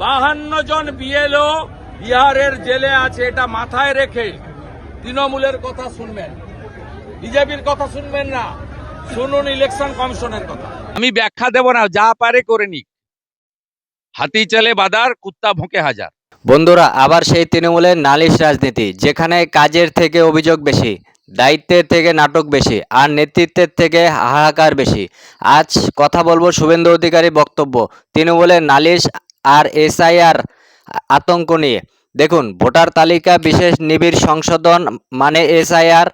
বাহান্ন জন বিএলও বিহারের জেলে আছে এটা মাথায় রেখে তৃণমূলের কথা শুনবেন। বিজেপির কথা শুনবেন না। শুনুন ইলেকশন কমিশনের কথা। আমি ব্যাখ্যা দেব না যা পারে করে নিক। হাতি চলে বাদার কুত্তা ভোঁকে হাজার। বন্ধুরা আবার সেই তৃণমূলের নালিশ রাজনীতি যেখানে কাজের থেকে অভিযোগ বেশি দায়িত্বের থেকে নাটক বেশি আর নেতৃত্বের থেকে হাহাকার বেশি। আজ কথা বলব শুভেন্দু অধিকারী বক্তব্য তৃণমূলের নালিশ আর এসআইআর আতঙ্ক নিয়ে। দেখুন, ভোটার তালিকা বিশেষ নিবিড় সংশোধন মানে এসআইআর,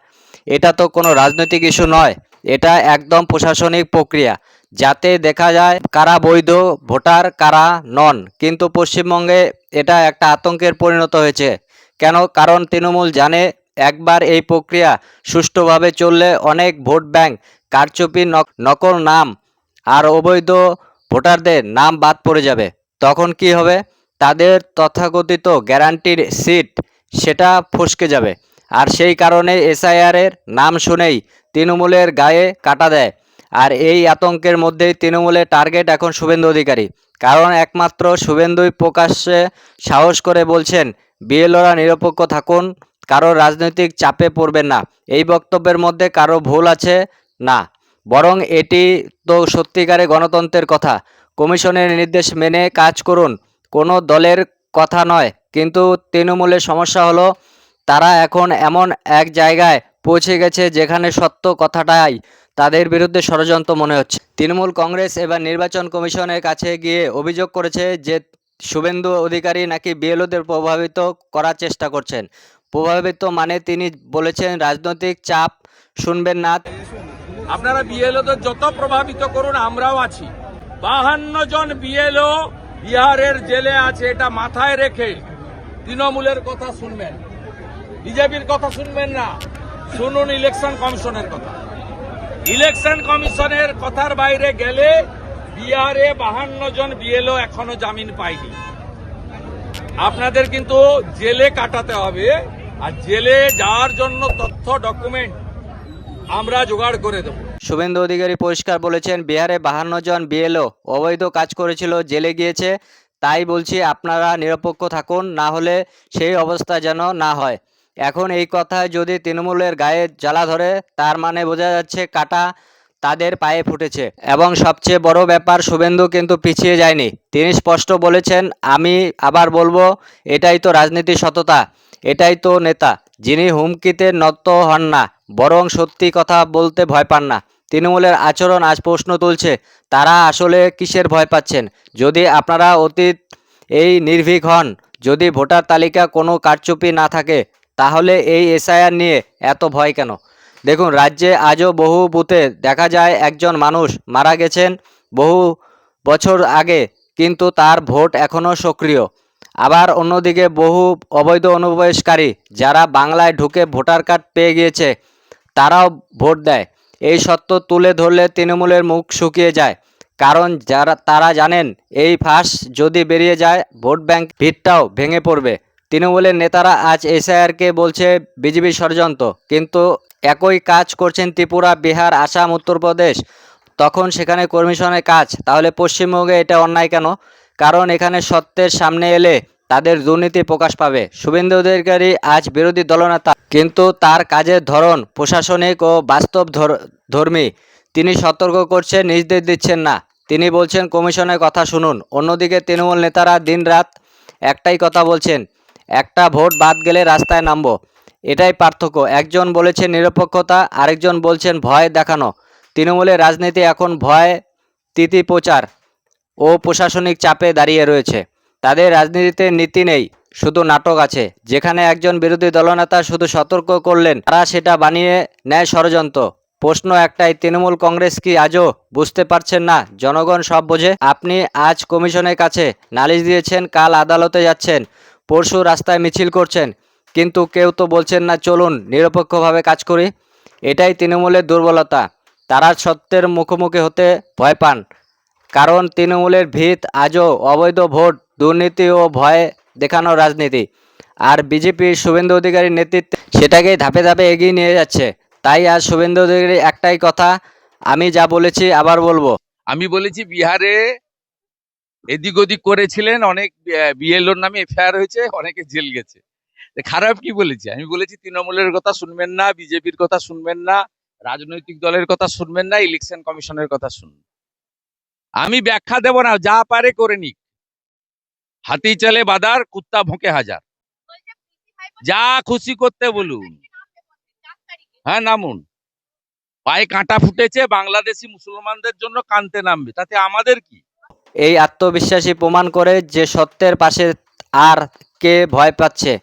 এটা তো কোনো রাজনৈতিক ইস্যু নয়, এটা একদম প্রশাসনিক প্রক্রিয়া। যাতে দেখা যায় কারা বৈধ, ভোটার কারা নন, কিন্তু পশ্চিমবঙ্গে এটা একটা আতঙ্কের পরিণত হয়েছে। কেন? কারণ তৃণমূল জানে একবার এই প্রক্রিয়া সুষ্ঠুভাবে চললে অনেক ভোট ব্যাংক কারচুপি নক- নকল নাম আর অবৈধ ভোটারদের নাম বাদ পড়ে যাবে। তখন কি হবে? তাদের তথাকথিত গ্যারান্টির সিট, সেটা ফসকে যাবে। আর সেই কারণে এসআইআরের নাম শুনেই তৃণমূলের গায়ে কাটা দেয়। আর এই আতঙ্কের মধ্যেই তৃণমূলের টার্গেট এখন শুভেন্দু অধিকারী। কারণ একমাত্র শুভেন্দুই প্রকাশ্যে সাহস করে বলছেন, বিএলওরা নিরপেক্ষ থাকুন, কারও রাজনৈতিক চাপে পড়বেন না। এই বক্তব্যের মধ্যে কারও ভুল আছে? না। বরং এটি তো সত্যিকারে গণতন্ত্রের কথা। কমিশনের নির্দেশ মেনে কাজ করুন। কোনো দলের কথা নয়। কিন্তু তৃণমূলের সমস্যা হলো, তারা এখন এমন এক জায়গায় পৌঁছে গেছে যেখানে সত্য কথাটাই তাদের বিরুদ্ধে ষড়যন্ত্র মনে হচ্ছে। তৃণমূল কংগ্রেস এবার নির্বাচন কমিশনের কাছে গিয়ে অভিযোগ করেছে যে শুভেন্দু অধিকারী নাকি বিএলওদের প্রভাবিত করার চেষ্টা করছেন। প্রভাবিত মানে তিনি বলেছেন, রাজনৈতিক চাপ শুনবেন না। আপনারা বিএলওদের যত প্রভাবিত করুন, আমরাও আছি। বাহান্ন জন বিএলও বিহারের জেলে আছে, এটা মাথায় রেখে তৃণমূলের কথা শুনবেন। বিজেপির কথা শুনবেন না। শুনুন ইলেকশন কমিশনের কথা। ইলেকশন কমিশনের কথার বাইরে গেলে বিহারে বাহান্ন জন বিএলও এখনও জামিন পায়নি। আপনাদের কিন্তু জেলে কাটাতে হবে, আর জেলে যাওয়ার জন্য তথ্য ডকুমেন্ট আমরা জোগাড় করে দেবো। শুভেন্দু অধিকারী পরিষ্কার বলেছেন, বিহারে বাহান্ন জন বিএলও অবৈধ কাজ করেছিল, জেলে গিয়েছে। তাই বলছি, আপনারা নিরপেক্ষ থাকুন, না হলে সেই অবস্থা যেন না হয়। এখন এই কথায় যদি তৃণমূলের গায়ে জ্বালা ধরে, তার মানে বোঝা যাচ্ছে কাটা তাদের পায়ে ফুটেছে। এবং সবচেয়ে বড় ব্যাপার, শুভেন্দু কিন্তু পিছিয়ে যায়নি। তিনি স্পষ্ট বলেছেন, আমি আবার বলব, এটাই তো রাজনীতি সততা, এটাই তো নেতা। যিনি হুমকিতে নত হন না, বরং সত্যি কথা বলতে ভয় পান না। তৃণমূলের আচরণ আজ প্রশ্ন তুলছে, তারা আসলে কিসের ভয় পাচ্ছেন? যদি আপনারা অতীত এই নির্ভীক হন, যদি ভোটার তালিকা কোনো কারচুপি না থাকে, তাহলে এই এসআইআর নিয়ে এত ভয় কেন? দেখুন, রাজ্যে আজও বহু বুথে দেখা যায় একজন মানুষ মারা গেছেন বহু বছর আগে, কিন্তু তার ভোট এখনও সক্রিয়। আবার অন্যদিকে বহু অবৈধ অনুপ্রবেশকারী যারা বাংলায় ঢুকে ভোটার কার্ড পেয়ে গিয়েছে, তারাও ভোট দেয়। এই সত্য তুলে ধরলে তৃণমূলের মুখ শুকিয়ে যায়। কারণ যারা, তারা জানেন, এই ফাঁস যদি বেরিয়ে যায়, ভোট ব্যাংক ভিড়টাও ভেঙে পড়বে। তৃণমূলের নেতারা আজ এসআইআরকে বলছে, বিজেপি ষড়যন্ত্র। কিন্তু একই কাজ করছেন ত্রিপুরা, বিহার, আসাম উত্তরপ্রদেশ তখন সেখানে কমিশনের কাজ। তাহলে পশ্চিমবঙ্গে এটা অন্যায় কেন? কারণ এখানে সত্যের সামনে এলে তাদের দুর্নীতি প্রকাশ পাবে। শুভেন্দু অধিকারী আজ বিরোধী দলনেতা। কিন্তু তার কাজের ধরন প্রশাসনিক ও বাস্তব ধর- ধর্মী। তিনি সতর্ক করছেন নির্দেশ দিচ্ছেন না। তিনি বলছেন, কমিশনের কথা শুনুন। অন্যদিকে তৃণমূল নেতারা দিনরাত একটাই কথা বলছেন, একটা ভোট বাদ গেলে রাস্তায় নামবো। এটাই পার্থক্য। একজন বলেছেন, নিরপেক্ষতা। আরেকজন বলছেন, ভয় দেখানো। তৃণমূলের রাজনীতি এখন ভয়, তিতি প্রচার ও প্রশাসনিক চাপে দাঁড়িয়ে রয়েছে। তাদের রাজনীতিতে নীতি নেই, শুধু নাটক আছে। যেখানে একজন বিরোধী দলনেতা শুধু সতর্ক করলেন, তারা সেটা বানিয়ে নেয় ষড়যন্ত্র। প্রশ্ন একটাই, তৃণমূল কংগ্রেস কি আজও বুঝতে পারছেন না? জনগণ সব বোঝে, আপনি আজ কমিশনের কাছে নালিশ দিয়েছেন, কাল আদালতে যাচ্ছেন, পরশু রাস্তায় মিছিল করছেন, কিন্তু কেউ তো বলছেন না, চলুন, নিরপেক্ষভাবে কাজ করি। এটাই তৃণমূলের দুর্বলতা। তারা সত্যের মুখোমুখি হতে ভয় পান, কারণ তৃণমূলের ভিত আজও অবৈধ ভোট দুর্নীতি ও ভয় দেখানো রাজনীতি। আর বিজেপির শুভেন্দু অধিকারীর নেতৃত্বে সেটাকেই ধাপে ধাপে এগিয়ে নিয়ে যাচ্ছে। তাই আজ শুভেন্দু অধিকারী একটাই কথা, আমি যা বলেছি আবার বলব। আমি বলেছি বিহারে এদিক ওদিক করেছিলেন, অনেক বিএলওর নামে এফআইআর হয়েছে, অনেকে জেল গেছে। খারাপ কি বলেছি? আমি বলেছি তৃণমূলের কথা শুনবেন না, বিজেপির কথা শুনবেন না, রাজনৈতিক দলের কথা শুনবেন না, ইলেকশন কমিশনের কথা শুনবেন। আমি ব্যাখ্যা দেব না, যা পারে করে নিক। হাতি চলে বাদার, কুত্তা ভোঁকে হাজার। যা খুশি করতে বলুন। হ্যাঁ নামুন। পায়ে কাঁটা ফুটেছে, বাংলাদেশি মুসলমানদের জন্য কানতে নামবে। তাতে আমাদের কি? এই আত্মবিশ্বাসী প্রমাণ করে যে সত্যের পাশে আর কে ভয় পাচ্ছে।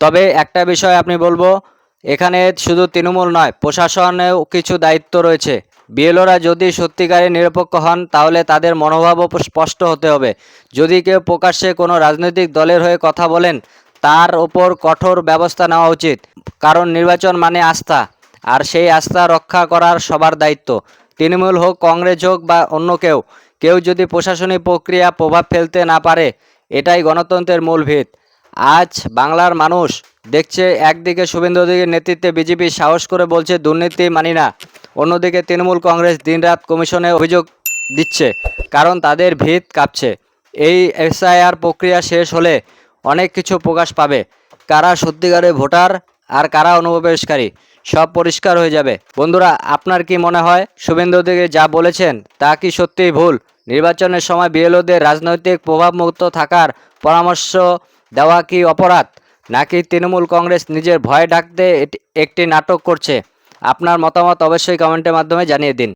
তবে একটা বিষয় আপনি বলব, এখানে শুধু তৃণমূল নয়, প্রশাসনেও কিছু দায়িত্ব রয়েছে। বিএলওরা যদি সত্যিকারে নিরপেক্ষ হন, তাহলে তাদের মনোভাবও স্পষ্ট হতে হবে। যদি কেউ প্রকাশ্যে কোনো রাজনৈতিক দলের হয়ে কথা বলেন, তার ওপর কঠোর ব্যবস্থা নেওয়া উচিত, কারণ নির্বাচন মানে আস্থা, আর সেই আস্থা রক্ষা করার সবার দায়িত্ব। তৃণমূল হোক, কংগ্রেস হোক বা অন্য কেউ কেউ যদি প্রশাসনিক প্রক্রিয়া প্রভাব ফেলতে না পারে, এটাই গণতন্ত্রের মূল ভিত আজ বাংলার মানুষ দেখছে, একদিকে শুভেন্দু অধিকারীর নেতৃত্বে বিজেপি সাহস করে বলছে, দুর্নীতি মানি না। অন্যদিকে তৃণমূল কংগ্রেস দিনরাত কমিশনে অভিযোগ দিচ্ছে, কারণ তাদের ভিত কাঁপছে। এই এসআইআর প্রক্রিয়া শেষ হলে অনেক কিছু প্রকাশ পাবে, কারা সত্যিকারের ভোটার আর কারা অনুপ্রবেশকারী, সব পরিষ্কার হয়ে যাবে। বন্ধুরা, আপনার কি মনে হয়? শুভেন্দু অধিকারী যা বলেছেন, তা কি সত্যিই ভুল? নির্বাচনের সময় বিএলওদের রাজনৈতিক প্রভাবমুক্ত থাকার পরামর্শ দেওয়া কি অপরাধ? নাকি তৃণমূল কংগ্রেস নিজের ভয় ডাকতে একটি নাটক করছে? আপনার মতামত অবশ্যই কমেন্টের মাধ্যমে জানিয়ে দিন।